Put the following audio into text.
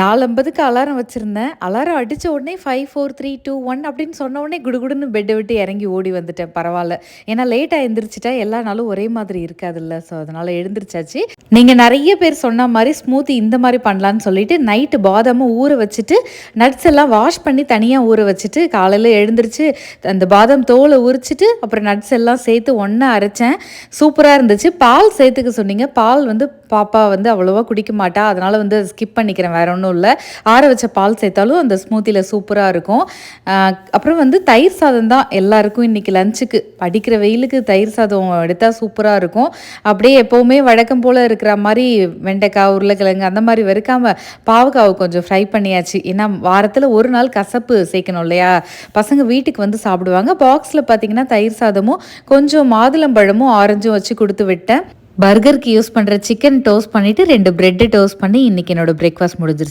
நாலம்பதுக்கு alarm வச்சுருந்தேன். Alarm அடித்த உடனே five four three two one அப்படின்னு சொன்ன உடனே குடுகுடுன்னு பெட்டை விட்டு இறங்கி ஓடி வந்துட்டேன். பரவாயில்ல. ஏன்னா லேட்டாக எழுந்திரிச்சிட்டா எல்லா நாளும் ஒரே மாதிரி இருக்காதுல்ல. ஸோ அதனால் எழுந்திரிச்சாச்சு. நீங்கள் நிறைய பேர் சொன்ன மாதிரி ஸ்மூத்தி இந்த மாதிரி பண்ணலான்னு சொல்லிட்டு நைட்டு பாதாமும் ஊற வச்சுட்டு நட்ஸ் எல்லாம் வாஷ் பண்ணி தனியாக ஊற வச்சுட்டு காலையில் எழுந்திரிச்சு அந்த பாதாம் தோலை உரிச்சிட்டு அப்புறம் நட்ஸ் எல்லாம் சேர்த்து ஒன்றா அரைச்சேன். சூப்பராக இருந்துச்சு. பால் சேர்த்துக்க சொன்னீங்க. பால் வந்து பாப்பா வந்து அவ்வளோவா குடிக்க மாட்டா. அதனால் வந்து ஸ்கிப் பண்ணிக்கிறேன். வேற ஒன்றும் இல்லை. ஆற வச்ச பால் சேர்த்தாலும் அந்த ஸ்மூத்தியில் சூப்பராக இருக்கும். அப்புறம் வந்து தயிர் சாதம் தான் எல்லாருக்கும் இன்றைக்கி லஞ்சுக்கு படிக்கிற வெயிலுக்கு தயிர் சாதம் எடுத்தால் சூப்பராக இருக்கும். அப்படியே எப்போவுமே வழக்கம் போல் இருக்கிற மாதிரி வெண்டைக்காய் உருளைக்கிழங்கு அந்த மாதிரி வெறுக்காமல் பாவக்காவை கொஞ்சம் ஃப்ரை பண்ணியாச்சு. ஏன்னா வாரத்தில் ஒரு நாள் கசப்பு சேர்க்கணும் இல்லையா? பசங்க வீட்டுக்கு வந்து சாப்பிடுவாங்க. பாக்ஸில் பார்த்தீங்கன்னா தயிர் சாதமும் கொஞ்சம் மாதுளம்பழமும் ஆரஞ்சும் வச்சு கொடுத்து விட்டேன். பர்கருக்கு யூஸ் பண்ணுற சிக்கன் டோஸ்ட் பண்ணிவிட்டு ரெண்டு ப்ரெட்டு டோஸ்ட் பண்ணி இன்றைக்கி என்னோடய பிரேக்ஃபாஸ்ட் முடிஞ்சிருச்சு.